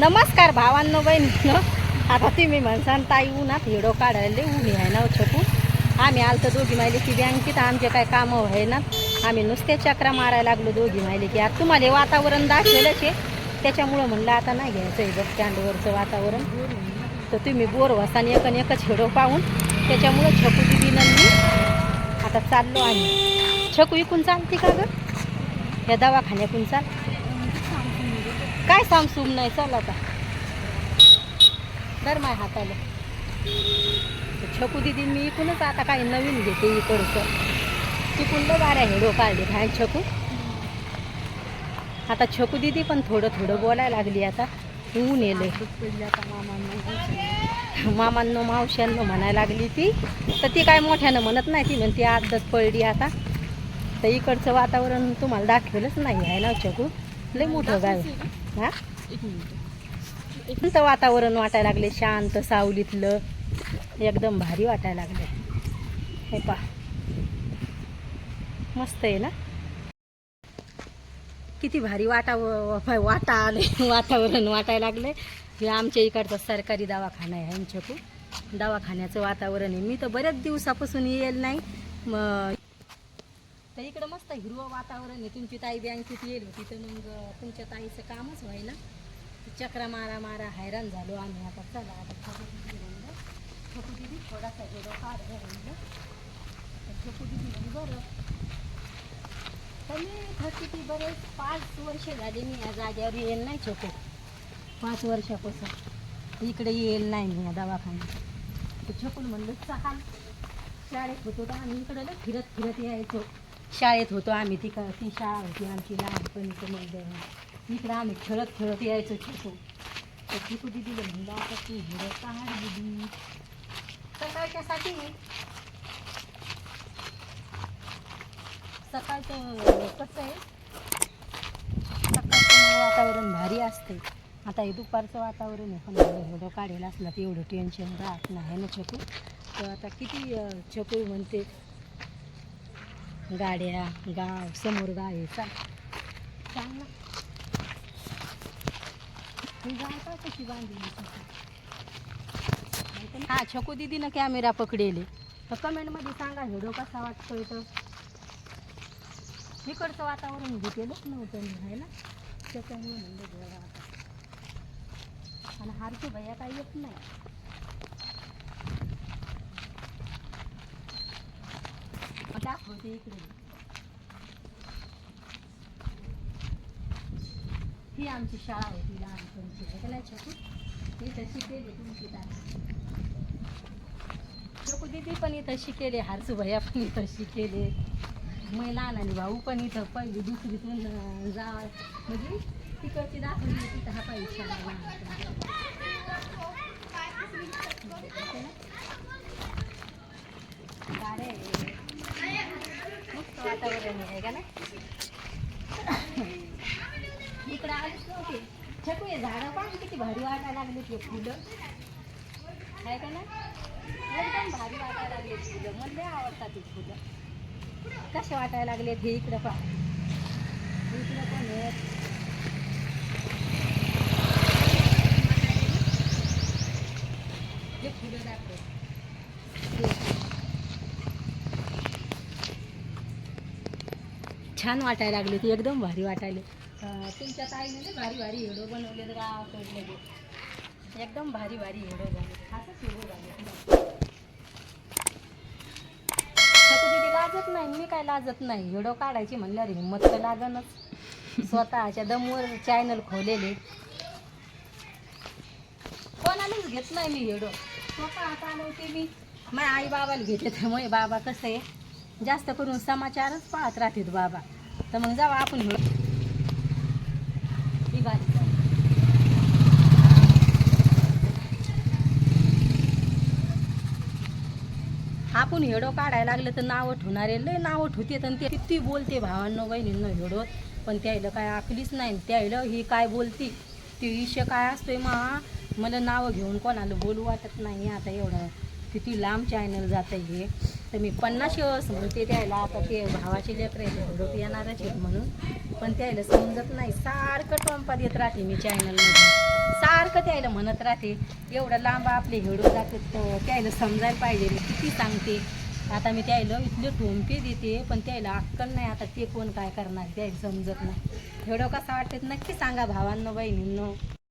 नमस्कार भावांनो बहिणींनो. आता तुम्ही म्हणसान ताई उन्हात हिडो काढायला उभी आहे ना हो छोटू आम्ही आलतो दोघी माहिली की बँकेत आमचे काय कामं आहे ना? आम्ही नुसते चक्रा मारायला लागलो दोघी माहिली की आता तुम्हाला हे वातावरण दाखवेलच आहे त्याच्यामुळं म्हणलं आता नाही घ्यायचं आहे बघ स्टँडवरचं वातावरण. तर तुम्ही बोर वासाने एक एकच हिडो पाहून त्याच्यामुळं छकू दिदीनं मी आता चाललो आम्ही. छकू इकून चालते का गं? या दवाखान्यातून चाल. काय सांग सुम नाही चल आता. धर माय हाताला. छकू दिदी मी इकूनच आता काही नवीन घेते इकडचं. तिकून लय बाऱ्या हेडो काढले काय छकू? आता छकू दिदी पण थोडं थोडं बोलायला लागली आता. ऊन येले मामांनो मावश्यांनो म्हणायला लागली ती. तर ती काय मोठ्यानं म्हणत नाही ती म्हणते आदत पडली आता. तर इकडचं वातावरण तुम्हाला दाखवलंच नाही आहे ना छकू? लय मोठं गाव हा? शांत वातावरण वाटायला लागले शांत सावलीतलं. एकदम भारी वाटायला लागले. हे पा मस्त आहे ना? किती भारी वाटा वाटा आले. वातावरण वाटायला लागले. हे आमच्या इकडचा सरकारी दवाखाना आहे आमच्याकू दवाखान्याचं वातावरण आहे. मी तर बऱ्याच दिवसापासून येईल नाही. मग तर इकडं मस्त हिरवं वातावरण आहे. तुमची ताई बँकेत येईल होती तर मग तुमच्या ताईचं कामच व्हायला. चक्रा मारा मारा हैराण झालो आम्ही आता. चला आता छोटू दिदी म्हणलं. छोटू दिदी थोडासा गेलो काढ म्हणलं. तर छोटू दिदी म्हणली बरं. तर मी इथं किती बरेच पाच वर्ष झाले मी या जाग्यावर येईल नाही छोटू. पाच वर्षापासून. इकडे येईल नाही मी या दवाखान्यात. तर छकून म्हणलं चाल शाळेत होतो तर आम्ही इकडं फिरत फिरत यायचो. शाळेत होतो आम्ही ती का ती शाळा होती आमची लहानपणीचं मग इकडं आम्ही खेळत खेळत यायचो छोटो तर चिकू दिदीला म्हणलं आता तू हिरं काढ दिदी. सकाळच्यासाठी सकाळचं कसं आहे. सकाळचं वातावरण भारी असते आता हे दुपारचं वातावरण आहे पण एवढं काढेल असलं तर एवढं टेन्शन राहत नाही ना छकू. तर आता किती अं, छकू म्हणते गाड्या गाव समोर गाव आहे चाल चाल ना ही गाव का कशी बांधली हा छकू दिदीनं कॅमेरा पकडेले तर कमेंटमध्ये सांगा व्हिडिओ कसा वाटतोय तर इकडचं वातावरण घेतेलच नव्हतं मी आहे ना? त्याच्यामुळे म्हणलं आणि हारतो भैया काही येत नाही. इकडे ही आमची शाळा होती लहानपणची आहे. का ही तशी इथं शिकेली तुमची ताई छकू दिदी पण इथं शिकेले हारसू भैया पण इथं शिकेले मै लहान आणि भाऊ पण इथं पहिली दुसरीतून जा म्हणजे तिकडची दाखवली तिथं हा पाहिजे शाळा लहानपणी. गाड्या आहे. मस्त वातावरण आहे का नाही? इकडं आलीच नव्हते छकू हे झाडं पण किती भारी वाटायला लागले ते फुलं. आहे का नाही? एकदम भारी वाटायला लागले फुलं. मला लय आवडतात ते फुलं. कसे वाटायला लागले हे इकडं पा इकडं पण आहेत. हे फुलं दाखव. छान वाटायला लागले ती एकदम भारी वाटायले. तुमच्या ताईने ना भारी भारी हिडो बनवले गावाकडले एकदम भारी भारी हिडो झाले. असंच हिडो झाले लाजत नाही मी काय लाजत नाही. हिडो काढायची म्हणल्यावर हिंमत तर लागनच. स्वतःच्या दमवर चॅनल खोलेले. कोणालाच घेत नाही मी हिडो स्वतः चालवते मी. माझ्या आई बाबाला घेते त्यामुळे बाबा कसं आहे? जास्त करून समाचारच पाहत राहतात बाबा. तर मग जावा आपण हिडो ही आपण हेडो काढायला लागलं तर नाव ठेवणारे लय नावं ठेवते आणि ते किती बोलते भावांनो बहिणींनो हेडोत पण त्याला काय आकलीच नाही. त्याला ही काय बोलती? ती विषय काय असतोय मा? मला नावं घेऊन कोणाला बोलू वाटत नाही. आता एवढं किती लांब चॅनल जात हे. तर मी पन्नास वर्ष ते द्यायला आता ते भावाचे लेकर हेडोत येणारच आहेत म्हणून. पण त्यायला समजत नाही. सारखं टोंपा देत राहते मी चॅनलमध्ये सारखं त्यायला म्हणत राहते. एवढं लांब आपले हेडून जातात त्यायला समजायला पाहिजे. मी किती सांगते? आता मी त्यायला इथले ठोंपे देते पण त्यायला अक्कल नाही. आता ते कोण काय करणार? त्याला समजत नाही. एवढं कसं वाटतं? नक्की सांगा भावांनो बहिणींनो.